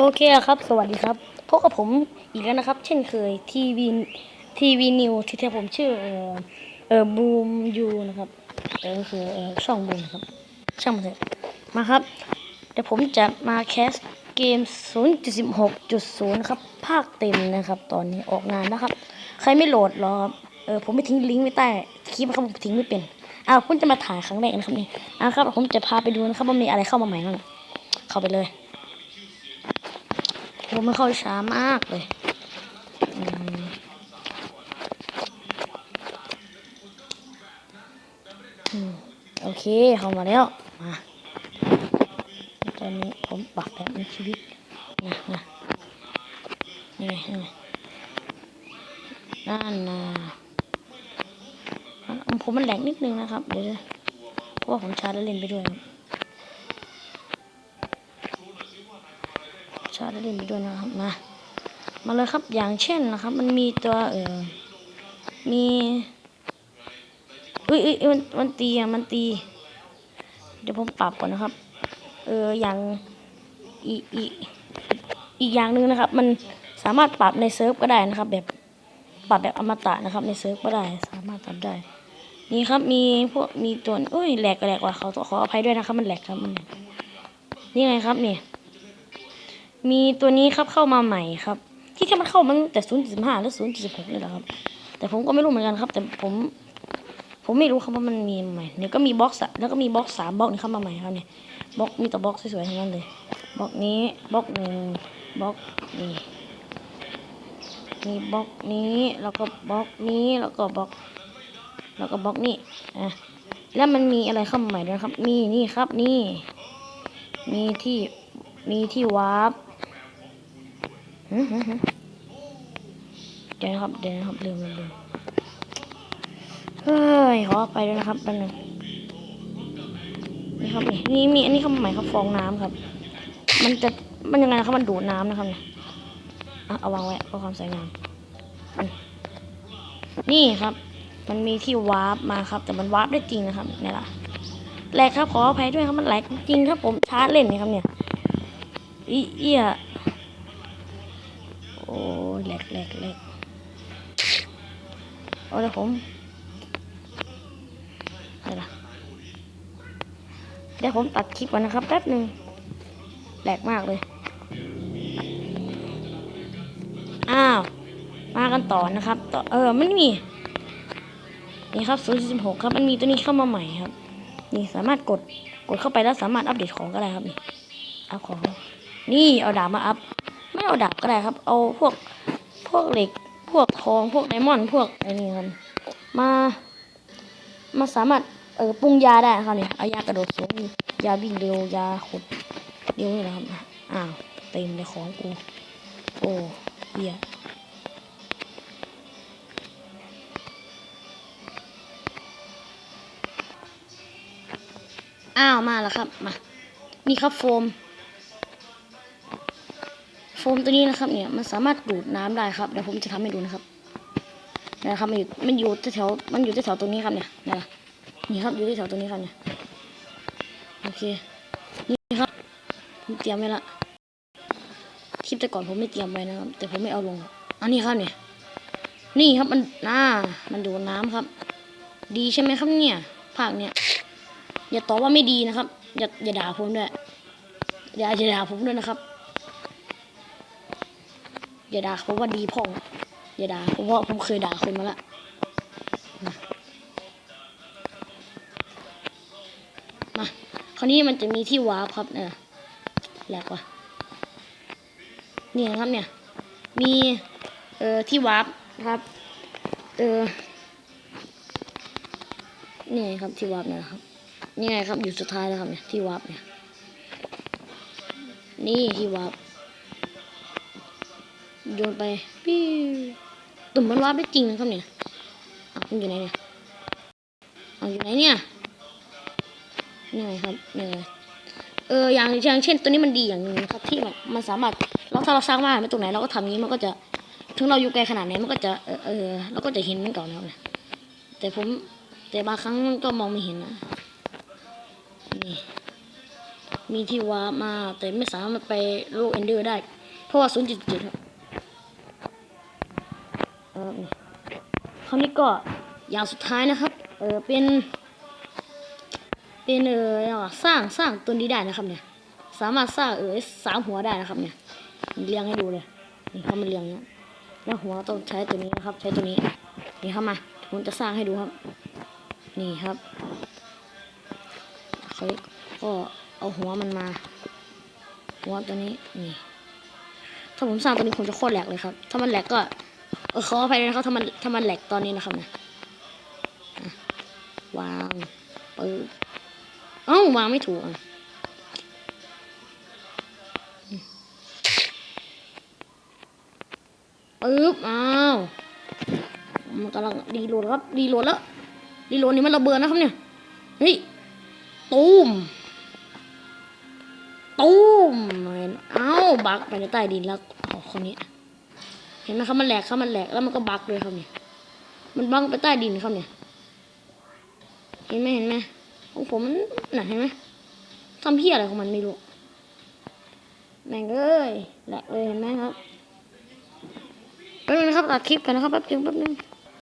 โอเคครับ สวัสดีครับ พบกับผมอีกแล้วนะครับ เช่นเคยทีวีทีวีนิวที่แท้ผมชื่อเออเออบูมยูนะครับเออคือเออช่องบูมครับ ช่างมันเถอะมาครับ เดี๋ยวผมจะมาแคสเกม 0.16.0นะครับ ภาคเต็มนะครับ ตอนนี้ออกงานแล้วครับ ใครไม่โหลดหรอครับเออผมไปทิ้งลิงก์ไว้ใต้คลิปครับผมทิ้งไม่เป็นอ้าวคุณจะมาถ่ายครั้งแรกนะครับนี่อ้าวครับ ผมจะพาไปดูนะครับว่ามีอะไรเข้ามาใหม่บ้างเข้าไปเลย โหมันเข้าช้ามากเลยอืมโอเคเข้ามาแล้ว มาตอนนี้ผมปรับแบบมีชีวิตนะนะนี่ไงนี่ไงนั่นนะผมมันแหลกนิดนึงนะครับ เดี๋ยวนะเพราะว่าผมชาร์จแล้วเล่นไปด้วย ชาร์จเล่นไปด้วยนะครับมามาเลยครับอย่างเช่นนะครับ มันมีตัวเออมีอุ้ยอุ้ยมันมันตีอะมันตี เดี๋ยวผมปรับก่อนนะครับ เอออย่างอีอีอีกอย่างหนึ่งนะครับ มันสามารถปรับในเซิร์ฟก็ได้นะครับ แบบปรับแบบอมตะนะครับ ในเซิร์ฟก็ได้ สามารถทำได้ นี่ครับมีพวกมีตัวอุ้ยแหลกแหลกว่ะเขาขออภัยด้วยนะครับ มันแหลกครับมันนี่ไงครับนี่ มีตัวนี้ครับเข้ามาใหม่ครับ ที่แค่มันเข้ามันแต่ศูนย์จุดห้าหรือศูนย์จุดหกนี่แหละครับ แต่ผมก็ไม่รู้เหมือนกันครับ แต่ผมผมไม่รู้ครับว่ามันมีใหม่เนี่ยก็มีบล็อกสแล้วก็มีบล็อกสามบล็อกนี่เข้ามาใหม่ครับเนี่ยบล็อกมีแต่บล็อกสวยๆทั้งนั้นเลยบล็อกนี้บล็อกหนึ่งบล็อกนี่มีบล็อกนี้แล้วก็บล็อกนี้แล้วก็บล็อก แล้วก็บล็อกนี่อะแล้วมันมีอะไรเข้ามาใหม่ด้วยนะครับ มีนี่ครับนี่ มีที่มีที่วาร์ป เดี๋ยวนะครับ เดี๋ยวนะครับลืมลืมลืมเฮ้ยขอไปด้วยนะครับแป๊บนึงนี่ครับนี่นี่มีอันนี้เข้าใหม่ครับฟองน้ำครับ มันจะมันยังไงนะครับมันดูดน้ำนะครับเนี่ยเอาวางไว้เพื่อความสวยงามนี่ครับ มันมีที่วาร์ปมาครับ แต่มันวาร์ปได้จริงนะครับนี่ล่ะแหลกครับขออภัยด้วยครับมันแหลกจริงครับผมชาร์จเล่นนี่ครับเนี่ยอีเอีย โอ้แหลกแหลกแหลกเอาเดี๋ยผมอะไรล่ะเดี๋ยวผมตัดคลิปก่อนนะครับแป๊บหนึ่งแหลกมากเลย อ้าว มากันต่อนะครับ ต่อ เออ มันมี นี่ครับ0.16ครับ มันมีตัวนี้เข้ามาใหม่ครับ นี่สามารถกด กดเข้าไปแล้วสามารถอัปเดตของก็ได้ครับ นี่ อัพของ นี่เอาดาบมาอัพ เอาดาบก็ได้ครับ เอาพวกพวกเหล็กพวกทองพวกไดมอนด์พวกไอ้นี่ครับมามาสามารถเออปรุงยาได้ครับเนี่ยเอายากระโดดสูงยาวิ่งเร็วยาขุดเร็วนี่นะครับอ้าวเต็มเลยของกูโอ้เหี้ยอ้าวมาแล้วครับมานี่ครับโฟม มตัวนี้นะครับ เนี่ยมันสามารถดูดน้ำได้ครับเดี๋ยวผมจะทำให้ดูนะครับนะครับมันอยู่มันอยู่แถวมันอยู่แถวตรงนี้ครับเนี่ยนะนี่ครับอยู่แถวตรงนี้ครับเนี่ยโอเคนี่ครับผมเตรียมไว้ละคลิปแต่ก่อนผมไม่เตรียมไว้นะครับ แต่ผมไม่เอาลงอันนี้ครับเนี่ยนี่ครับมันน่ามันดูดน้ำครับ ดีใช่ไหมครับเนี่ยภาคเนี่ยอย่าตอบว่าไม่ดีนะครับ อย่าอย่าด่าผมด้วยอย่าอย่าด่าผมด้วยนะครับ อย่าด่าผมว่าดีพ่องอย่าด่าผมว่าผมเคยด่าคนมาละมามาคราวนี้มันจะมีที่วาร์ปครับเนี่ยแหลกว่ะนี่นครับเนี่ย มีเอ่อที่วาร์ปครับเออนี่ไงครับที่วาร์ปเนี่ยนะครับนี่ไงครับอยู่สุดท้ายแล้วครับเนี่ยที่วาร์ปเนี่ยนี่ที่วาร์ป โยนไปปิ้วตุ่มมันวาร์ปได้จริงนะครับเนี่ยอะมันอยู่ไหนเนี่ยอะอยู่ไหนเนี่ยนี่ไงครับนี่ไงเอออย่างอย่างเช่นตัวนี้มันดีอย่างหนึงครับที่แบบมันสามารถเราถ้าเราสร้างบ้านไว้ตรงไหนเราก็ทำอย่านี้มันก็จะถึงเราอยู่ไกลขนาดไหนมันก็จะเออเออเราก็จะเห็นมันก่อนแล้วนะแต่ผมแต่บางครั้งมันก็มองไม่เห็นนะนี่มีที่วามาแต่ไม่สามารถไปโลกเอนเดอร์ได้ เพราะว่าศูนย์จุดจุดครับ คราวนี้ก็อย่างสุดท้ายนะครับ เออเป็น เป็นเออสร้างสร้างตัวนี้ได้นะครับเนี่ย สามารถสร้างเออสามหัวได้นะครับเนี่ยเรียงให้ดูเลยนี่เขามันเรียงเนี้ยแล้วหัวต้องใช้ตัวนี้นะครับ ใช้ตัวนี้นี่เข้ามาผมจะสร้างให้ดูครับ นี่ครับเขาก็เอาหัวมันมา หัวตัวนี้นี่ถ้าผมสร้างตัวนี้ผมจะโคตรแหลกเลยครับ ถ้ามันแหลกก็ เออขออภัยด้วยนะครับถ้ามันถ้ามันแหลกตอนนี้นะครับนะอะวางปึ๊บเอ้าวางไม่ถูกอะปึ๊บอ้าวมันกำลังรีโหลดครับรีโหลดแล้วรีโหลดนี่มันระเบิดนะครับเนี่ยเฮ้ยตูมตูมเอ้าบักไปในใต้ดินแล้วเอาคนนี้ ห็นไหมครับมันแหลกครับมันแหลกแล้วมันก็บักเลยครับเนี่ย มันบักไปใต้ดินครับเนี่ย เห็นไหมเห็นไหมของผมมันหนักเห็นไหมทำเพี้ยอะไรของมันไม่รู้แม่งเอ้ยแหลกเลยเห็นไหมครับแป๊บนึงนะครับตัดคลิปกันนะครับแป๊บนึงแป๊บนึง